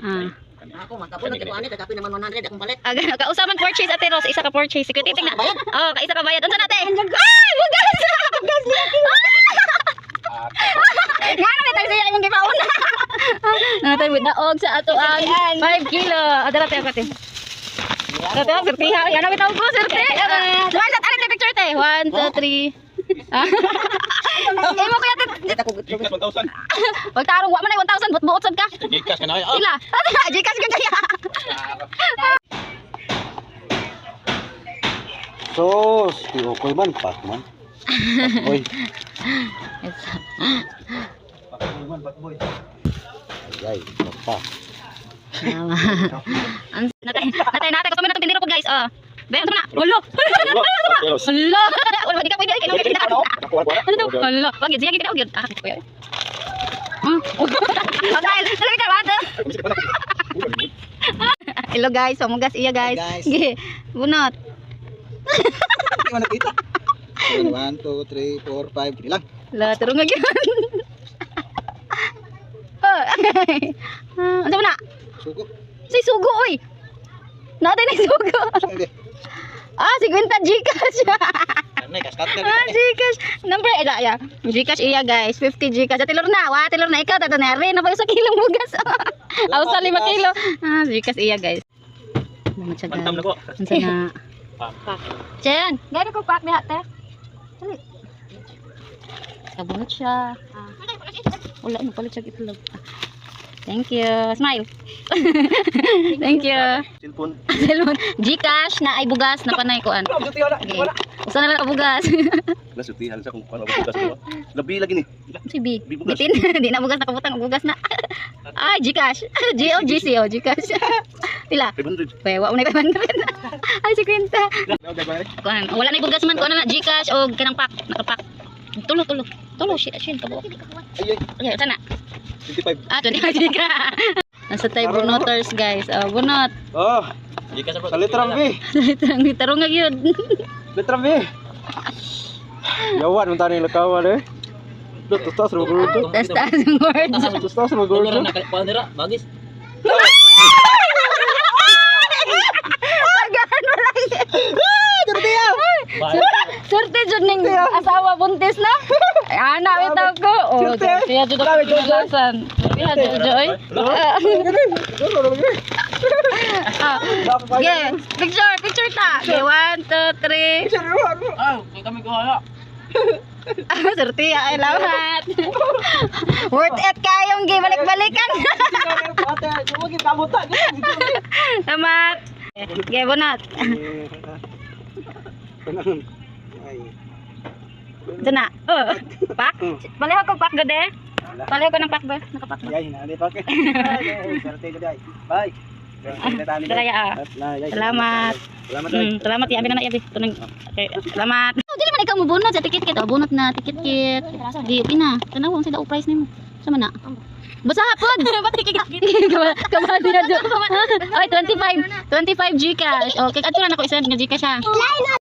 Ah. Ako, magkabunod ko ani, kagapi naman 100 akong palit. Aga, kausaman purchase ate Rose, isa ka purchase. Sige, titing na. Oh, ka isa ka bayad. Unsa na te? Ay, bugas. Bugas niya. Nga na tayo siya imong gipauna. Na tayo with daog sa ato ang 5 kilo. Adara tayo kate. Ate, ang sertiha. Yan na bitaw ko, serti. Smile at alit picture te. 1 2 3. Imo kuya te. Dito ko gusto. Gikas 1,000. Wag tarong wa man ay 1,000 but buot sad ka. Gikas ka na. Ah, Ila. Jikas ka kaya. Sos, di okay man, pak man. Boy. Ay, pa. Ang natay natay natay gusto mo natong tindiro po guys. Oh. Be, ano na? Wala. kilos. Wala. Wala di ka pwede kita. Ano to? Wala. Wag sige kita. Ah, kuya. Hmm. Dali ka wala. Hello guys, sumugas iya guys. Sige, bunot. Hindi nakita. 1, 2, 3, 4, 5. Kini lang. La, turong nga. Oh. Ah, Ano na? Suko. Say sugo oy. Natin ni sugo. Hindi. Ah, 50 Gcash. Nay, kaskater. ah, Gcash. Number, eh, ya. Gcash iya, guys. 50 Gcash. Tilor na. Wa, tilor na. Ikaw, tato na. Rin, na pa sa kilong bugas. Aw, sa lima kilo. Ah, Gcash iya, guys. Siya, Bantam na guys? ko. Siya na? Chen, gano'n ko pack ni hate? Dali. Kabunot siya. Ah. Wala pala siya itlog. Ah. Thank you. Smile. Thank you. Cellphone. Cellphone. Gcash na ay bugas na panay ko an. Okay. Usa na lang bugas. Nasutihan sa kung paano ba bukas ko. Labi lagi ni. si B. Bugas. Bitin. Di na bugas nakabutang bugas na. Ay, Gcash. G o GC o Gcash. Pila? 500. Kaya wa na 500. Ay, si bye. Kuan, wala na bugas man kuan na Gcash o kanang pack, nakapack. Tulo, tulo. Tulo, shit, shit, kabo. Ay, ay. Okay, sana. 25. Ah, 25 ka. Nasa tayo bunoters, guys. Oh, bunot. Oh, Gikas sa litra B. Tarong tarong nga yun. Litra B. Yawan, munta na yung lakawan eh. Dut, tustas mo gulo. Tas taas yung words. Tustas mo gulo. Bagis. Tagaan mo lang yan. Surte dyan ning asawa buntis na. Ay, anak, bitaw ko. Oh, siya dyan ako pinalasan. Siya. Ah, Okay, picture, picture ta. Okay, one, two, three. Ah, kami ko hala. Surti, ay lahat. Worth it kayong gibalik-balikan. Tamat. Okay, bunot. Ito na. Oh, pak. Baliho ko pak gade. Baliho ko ng pak ba? Nakapak ba? Ay, nani pa ke. Sarte ko dai. Bye. Daraya ah. Salamat. Salamat. Mm, salamat ya, na ya, Tunang. Okay, salamat. Oh, dili man ikaw mo bunot sa ticket kit. Oh, bunot na ticket kit. Di pina. Tanawon sila price nimo. Sama na. Basta hapon. Kabado na do. Ay, 25. 25 Gcash. Okay, ato na ako isend nga Gcash ha.